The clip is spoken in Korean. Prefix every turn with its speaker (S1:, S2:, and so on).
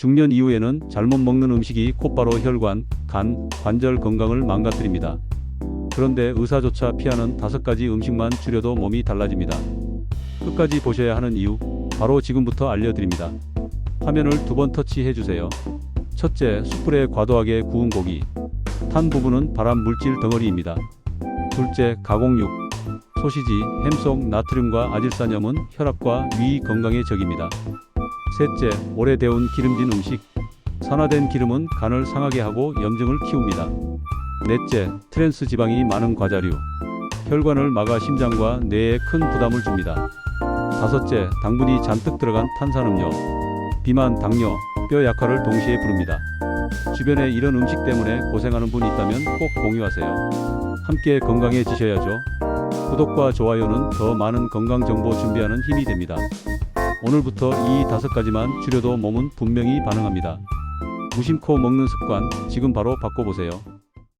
S1: 중년 이후에는 잘못 먹는 음식이 곧바로 혈관, 간, 관절 건강을 망가뜨립니다. 그런데 의사조차 피하는 다섯 가지 음식만 줄여도 몸이 달라집니다. 끝까지 보셔야 하는 이유, 바로 지금부터 알려드립니다. 화면을 두 번 터치해 주세요. 첫째, 숯불에 과도하게 구운 고기. 탄 부분은 발암 물질 덩어리입니다. 둘째, 가공육. 소시지, 햄 속 나트륨과 아질산염은 혈압과 위 건강의 적입니다. 셋째, 오래 데운 기름진 음식. 산화된 기름은 간을 상하게 하고 염증을 키웁니다. 넷째, 트랜스 지방이 많은 과자류. 혈관을 막아 심장과 뇌에 큰 부담을 줍니다. 다섯째, 당분이 잔뜩 들어간 탄산음료. 비만, 당뇨, 뼈 약화를 동시에 부릅니다. 주변에 이런 음식 때문에 고생하는 분이 있다면 꼭 공유하세요. 함께 건강해지셔야죠. 구독과 좋아요는 더 많은 건강 정보 준비하는 힘이 됩니다. 오늘부터 이 다섯 가지만 줄여도 몸은 분명히 반응합니다. 무심코 먹는 습관 지금 바로 바꿔보세요.